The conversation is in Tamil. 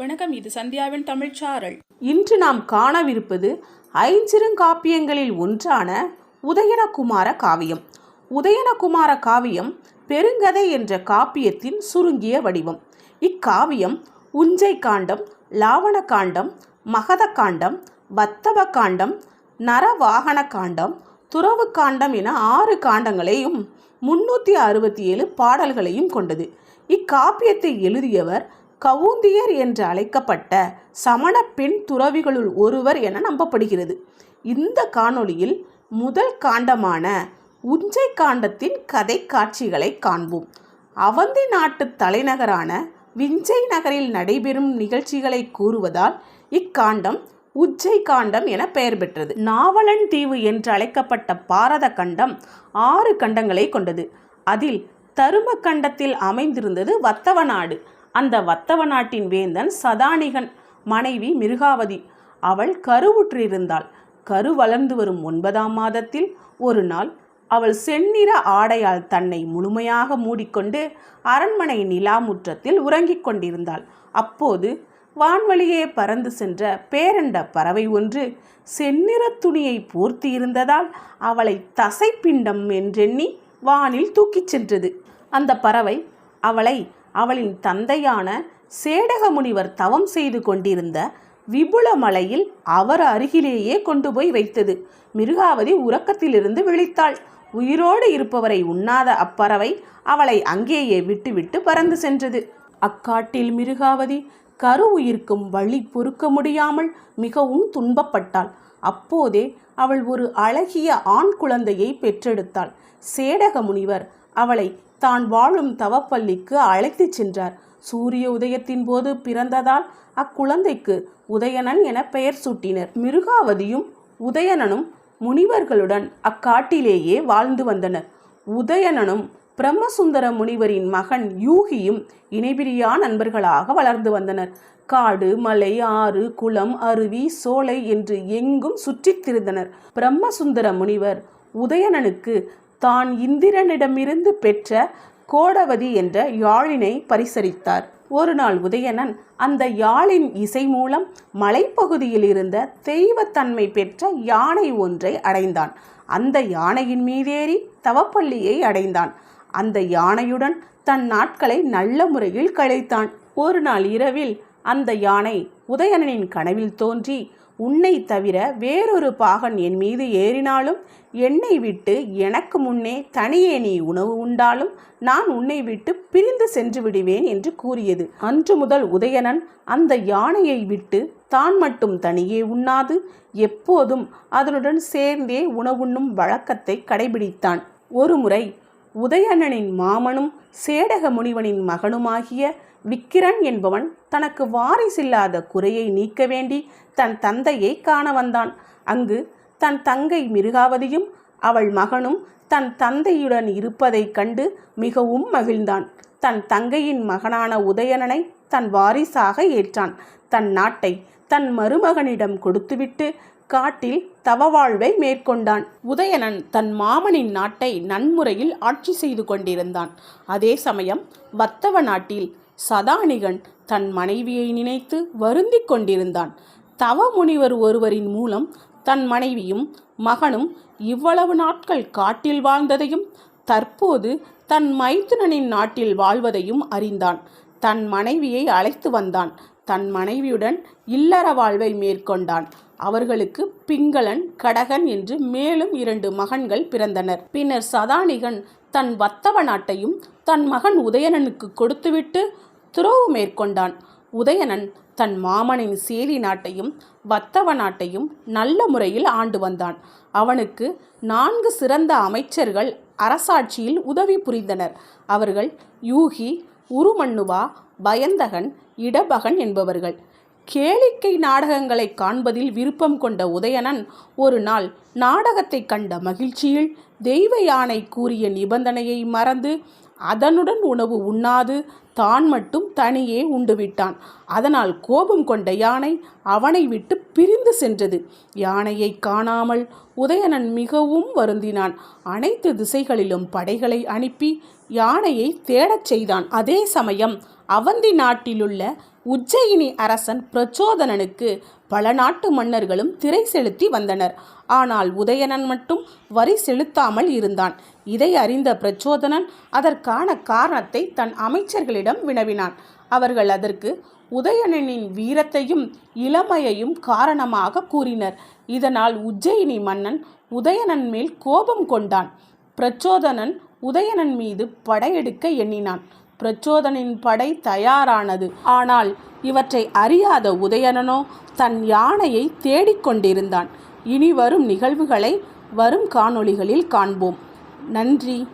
வணக்கம் இது சந்தியாவின் தமிழ்ச்சாரல் இன்று நாம் காணவிருப்பது ஐஞ்சிறுங்காப்பியங்களில் ஒன்றான உதயனகுமார காவியம். உதயனகுமார காவியம் பெருங்கதை என்ற காப்பியத்தின் சுருங்கிய வடிவம். இக்காவியம் உஞ்சை காண்டம் லாவண காண்டம் மகத காண்டம் வத்தவ காண்டம் நரவாகன காண்டம் துறவு காண்டம் என ஆறு காண்டங்களையும் முன்னூற்றி அறுபத்தி ஏழு பாடல்களையும் கொண்டது. இக்காப்பியத்தை எழுதியவர் கவுந்தியர் என்று அழைக்கப்பட்ட சமண பெண் துறவிகளுள் ஒருவர் என நம்பப்படுகிறது. இந்த காணொளியில் முதல் காண்டமான உஞ்சை காண்டத்தின் கதை காட்சிகளை காண்போம். அவந்தி நாட்டு தலைநகரான விஞ்சை நகரில் நடைபெறும் நிகழ்ச்சிகளை கூறுவதால் இக்காண்டம் உஜ்ஜை காண்டம் என பெயர் பெற்றது. நாவலன் தீவு என்று அழைக்கப்பட்ட பாரத கண்டம் ஆறு கண்டங்களை கொண்டது. அதில் தரும கண்டத்தில் அமைந்திருந்தது வத்தவ நாடு. அந்த வத்தவ நாட்டின் வேந்தன் சதானிகன் மனைவி மிருகாவதி. அவள் கருவுற்றிருந்தாள். கரு வளர்ந்து வரும் ஒன்பதாம் மாதத்தில் ஒரு நாள் அவள் செந்நிற ஆடையால் தன்னை முழுமையாக மூடிக்கொண்டு அரண்மனை நிலாமுற்றத்தில் உறங்கிக் கொண்டிருந்தாள். அப்போது வான்வழியே பறந்து சென்ற பேரண்ட பறவை ஒன்று செந்நிற துணியை போர்த்தி இருந்ததால் அவளை தசைப்பிண்டம் என்றெண்ணி வானில் தூக்கிச் சென்றது. அந்த பறவை அவளை அவளின் தந்தையான சேடக முனிவர் தவம் செய்து கொண்டிருந்த விபுல மலையில் அவர் அருகிலேயே கொண்டு போய் வைத்தது. மிருகாவதி உறக்கத்திலிருந்து விழித்தாள். உயிரோடு இருப்பவரை உண்ணாத அப்பறவை அவளை அங்கேயே விட்டுவிட்டு பறந்து சென்றது. அக்காட்டில் மிருகாவதி கரு உயிர்க்கும் வழி பொறுக்க முடியாமல் மிகவும் துன்பப்பட்டாள். அப்போதே அவள் ஒரு அழகிய ஆண் குழந்தையை பெற்றெடுத்தாள். சேடக முனிவர் அவளை தான் வாழும் தவப்பள்ளிக்கு அழைத்துச் சென்றார். சூரிய உதயத்தின் போது பிறந்ததால் அக்குழந்தைக்கு உதயணன் என பெயர் சூட்டினர். மிருகாவதியும் உதயணனும் முனிவர்களுடன் அக்காட்டிலேயே வாழ்ந்து வந்தனர். உதயணனும் பிரம்மசுந்தர முனிவரின் மகன் யூகியும் இணைபிரியா நண்பர்களாக வளர்ந்து வந்தனர். காடு மலை ஆறு குளம் அருவி சோலை என்று எங்கும் சுற்றித் திரிந்தனர். பிரம்மசுந்தர முனிவர் உதயணனுக்கு தான் இந்திரனிடமிருந்து பெற்ற கோடவதி என்ற யாழினை பரிசரித்தார். ஒரு நாள் உதயணன் அந்த யாழின் இசை மூலம் மலைப்பகுதியில் இருந்த தெய்வத்தன்மை பெற்ற யானை ஒன்றை அடைந்தான். அந்த யானையின் மீதேறி தவப்பள்ளியை அடைந்தான். அந்த யானையுடன் தன் நாட்களை நல்ல முறையில் கழித்தான். ஒரு நாள் இரவில் அந்த யானை உதயணனின் கனவில் தோன்றி உன்னை தவிர வேறொரு பாகன் என் மீது ஏறினாலும் என்னை விட்டு எனக்கு முன்னே தனியே நீ உணவு உண்டாலும் நான் உன்னை விட்டு பிரிந்து சென்று விடுவேன் என்று கூறியது. அன்று முதல் உதயணன் அந்த யானையை விட்டு தான் மட்டும் தனியே உண்ணாது எப்போதும் அதனுடன் சேர்ந்தே உணவுண்ணும் வழக்கத்தை கடைபிடித்தான். ஒருமுறை உதயணனின் மாமனும் சேடக முனிவனின் மகனுமாகிய விக்கிரன் என்பவன் தனக்கு வாரிசில்லாத குறையை நீக்க வேண்டி தன் தந்தையை காண வந்தான். அங்கு தன் தங்கை மிருகாவதியும் அவள் மகனும் தன் தந்தையுடன் இருப்பதைக் கண்டு மிகவும் மகிழ்ந்தான். தன் தங்கையின் மகனான உதயணனை தன் வாரிசாக ஏற்றான். தன் நாட்டை தன் மருமகனிடம் கொடுத்துவிட்டு காட்டில் தவ வாழ்வை மேற்கொண்டான். உதயணன் தன் மாமனின் நாட்டை நன்முறையில் ஆட்சி செய்து கொண்டிருந்தான். அதே சமயம் வத்தவ நாட்டில் சதானிகன் தன் மனைவியை நினைத்து வருந்திக் கொண்டிருந்தான். தவ முனிவர் ஒருவரின் மூலம் தன் மனைவியும் மகனும் இவ்வளவு நாட்கள் காட்டில் வாழ்ந்ததையும் தற்போது தன் மைத்துனனின் நாட்டில் வாழ்வதையும் அறிந்தான். தன் மனைவியை அழைத்து வந்தான். தன் மனைவியுடன் இல்லற வாழ்வை மேற்கொண்டான். அவர்களுக்கு பிங்களன் கடகன் என்று மேலும் இரண்டு மகன்கள் பிறந்தனர். பின்னர் சதானிகன் தன் வத்தவ நாட்டையும் தன் மகன் உதயணனுக்கு கொடுத்துவிட்டு துறவு மேற்கொண்டான். உதயணன் தன் மாமனின் சேரி நாட்டையும் வத்தவ நாட்டையும் நல்ல முறையில் ஆண்டு வந்தான். அவனுக்கு நான்கு சிறந்த அமைச்சர்கள் அரசாட்சியில் உதவி புரிந்தனர். அவர்கள் யூகி உருமண்ணுவா பயந்தகன் இடபகன் என்பவர்கள். கேளிக்கை நாடகங்களை காண்பதில் விருப்பம் கொண்ட உதயணன் ஒரு நாள் நாடகத்தை கண்ட மகிழ்ச்சியில் தெய்வ யானை கூறிய நிபந்தனையை மறந்து அதனுடன் உணவு உண்ணாது. தான் மட்டும் தனியே உண்டுவிட்டான். அதனால் கோபம் கொண்ட யானை அவனை விட்டு பிரிந்து சென்றது. யானையை காணாமல் உதயணன் மிகவும் வருந்தினான். அனைத்து திசைகளிலும் படைகளை அனுப்பி யானையை தேடச் செய்தான். அதே சமயம் அவந்தி நாட்டிலுள்ள உஜ்ஜயினி அரசன் பிரச்சோதனனுக்கு பல நாட்டு மன்னர்களும் திரை செலுத்தி வந்தனர். ஆனால் உதயணன் மட்டும் வரி செலுத்தாமல் இருந்தான். இதை அறிந்த பிரச்சோதனன் அதற்கான காரணத்தை தன் அமைச்சர்களிடம் வினவினான். அவர்கள் அதற்கு உதயணனின் வீரத்தையும் இளமையையும் காரணமாக கூறினர். இதனால் உஜ்ஜயினி மன்னன் உதயணன் மேல் கோபம் கொண்டான். பிரச்சோதனன் உதயணன் மீது படையெடுக்க எண்ணினான். பிரச்சோதனின் படை தயாரானது. ஆனால் இவற்றை அறியாத உதயணனோ தன் யானையை தேடிக்கொண்டிருந்தான் இனி வரும் நிகழ்வுகளை வரும் காணொளிகளில் காண்போம். நன்றி.